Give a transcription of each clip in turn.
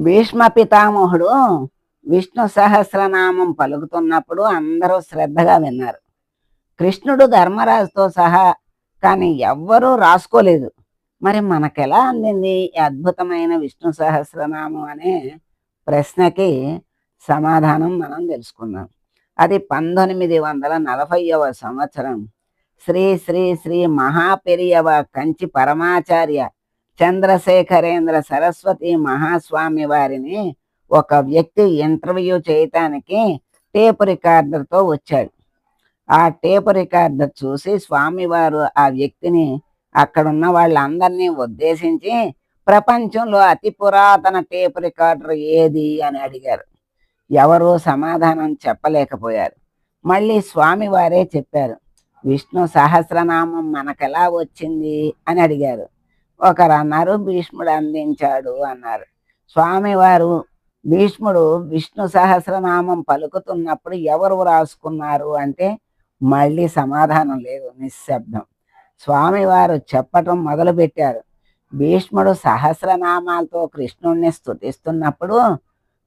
భీష్మ పితామహుడు విష్ణు సహస్రనామం పలుకుతున్నప్పుడు అందరూ శ్రద్ధగా విన్నారు. కృష్ణుడు ధర్మరాజుతో సహా కానీ ఎవ్వరూ రాసుకోలేదు. మరి మనకెలా అందింది ఈ అద్భుతమైన విష్ణు సహస్రనామం అనే ప్రశ్నకి సమాధానం మనం తెలుసుకుందాం. అది పంతొమ్మిది వందల నలభైవ సంవత్సరం. శ్రీ శ్రీ శ్రీ మహాపెరియవ కంచి పరమాచార్య చంద్రశేఖరేంద్ర సరస్వతి మహాస్వామి వారిని ఒక వ్యక్తి ఇంటర్వ్యూ చేయటానికి టేప్ రికార్డర్తో వచ్చాడు. ఆ టేప్ రికార్డర్ చూసి స్వామివారు ఆ వ్యక్తిని అక్కడున్న వాళ్ళందరినీ ఉద్దేశించి ప్రపంచంలో అతి పురాతన టేప్ రికార్డర్ ఏది అని అడిగారు. ఎవరూ సమాధానం చెప్పలేకపోయారు. మళ్ళీ స్వామివారే చెప్పారు విష్ణు సహస్రనామం మనకెలా వచ్చింది? అని అడిగారు. ఒకరు అన్నారు భీష్ముడు అందించాడు అన్నారు. స్వామివారు భీష్ముడు విష్ణు సహస్రనామం పలుకుతున్నప్పుడు ఎవరు రాసుకున్నారు అంటే మళ్ళీ సమాధానం లేదు నిశ్శబ్దం. స్వామివారు చెప్పటం మొదలుపెట్టారు. భీష్ముడు సహస్రనామాలతో కృష్ణుణ్ణి స్థుతిస్తున్నప్పుడు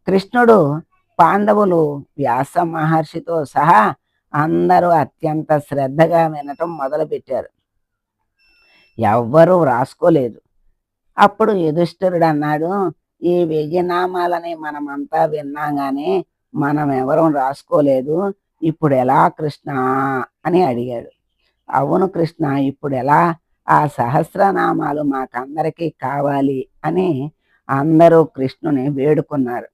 కృష్ణుడు పాండవులు వ్యాస మహర్షితో సహా అందరూ అత్యంత శ్రద్ధగా వినటం మొదలుపెట్టారు. ఎవ్వరూ రాసుకోలేదు. అప్పుడు యుధిష్ఠిరుడు అన్నాడు ఈ వెయ్యి నామాలని మనమంతా విన్నాం కానీ మనం ఎవరూ రాసుకోలేదు. ఇప్పుడు ఎలా కృష్ణ? అని అడిగాడు. అవును కృష్ణ ఇప్పుడు ఎలా ఆ సహస్రనామాలు మాకందరికీ కావాలి అని అందరూ కృష్ణుని వేడుకున్నారు.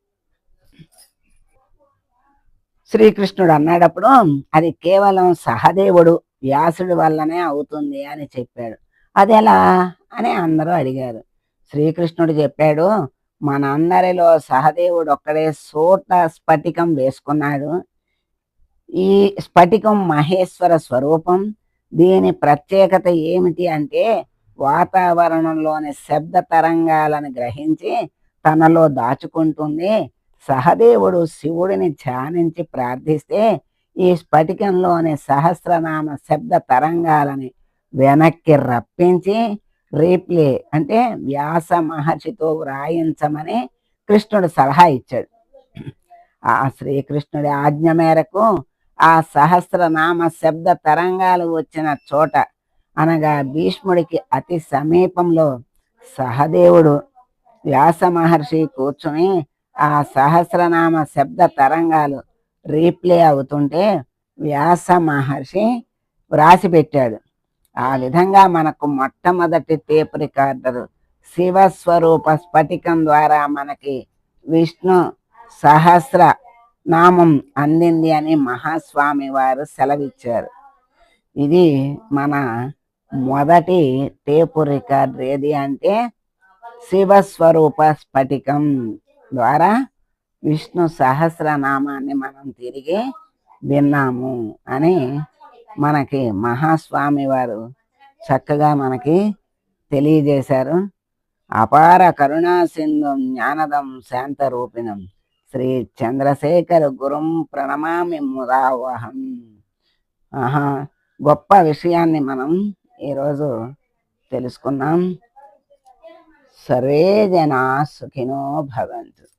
శ్రీకృష్ణుడు అన్నాడప్పుడు అది కేవలం సహదేవుడు వ్యాసుడి వల్లనే అవుతుంది అని చెప్పాడు. అది ఎలా అని అందరూ అడిగారు. శ్రీకృష్ణుడు చెప్పాడు మనందరిలో సహదేవుడు ఒక్కడే సూట స్ఫటికం వేసుకున్నాడు. ఈ స్ఫటికం మహేశ్వర స్వరూపం. దీని ప్రత్యేకత ఏమిటి అంటే వాతావరణంలోని శబ్ద తరంగాలను గ్రహించి తనలో దాచుకుంటుంది. సహదేవుడు శివుడిని ధ్యానించి ప్రార్థిస్తే ఈ స్ఫటికంలోని సహస్రనామ శబ్ద తరంగాలని వెనక్కి రప్పించి రీప్లే అంటే వ్యాస మహర్షితో వ్రాయించమని కృష్ణుడు సలహా ఇచ్చాడు. ఆ శ్రీకృష్ణుడి ఆజ్ఞ మేరకు ఆ సహస్రనామ శబ్ద తరంగాలు వచ్చిన చోట అనగా భీష్ముడికి అతి సమీపంలో సహదేవుడు వ్యాస మహర్షి కూర్చుని ఆ సహస్రనామ శబ్ద తరంగాలు రీప్లే అవుతుంటే వ్యాస మహర్షి వ్రాసి పెట్టాడు ఆ విధంగా మనకు మొట్టమొదటి టేప్ రికార్డర్ శివస్వరూప స్ఫటికం ద్వారా మనకి విష్ణు సహస్ర నామం అందింది అని మహాస్వామి వారు సెలవిచ్చారు. ఇది మన మొదటి టేపు రికార్డర్ ఏది అంటే శివస్వరూప స్ఫటికం ద్వారా విష్ణు సహస్రనామాన్ని మనం తిరిగి విన్నాము అని మనకి మహాస్వామి వారు చక్కగా మనకి తెలియజేశారు. అపార కరుణా సింధం జ్ఞానదం శాంత రూపిణం. శ్రీ చంద్రశేఖర గురుం ప్రణమామి ముదావహం. ఆహా గొప్ప విషయాన్ని మనం ఈరోజు తెలుసుకున్నాం. సర్వే జనా సుఖినో భవంతు.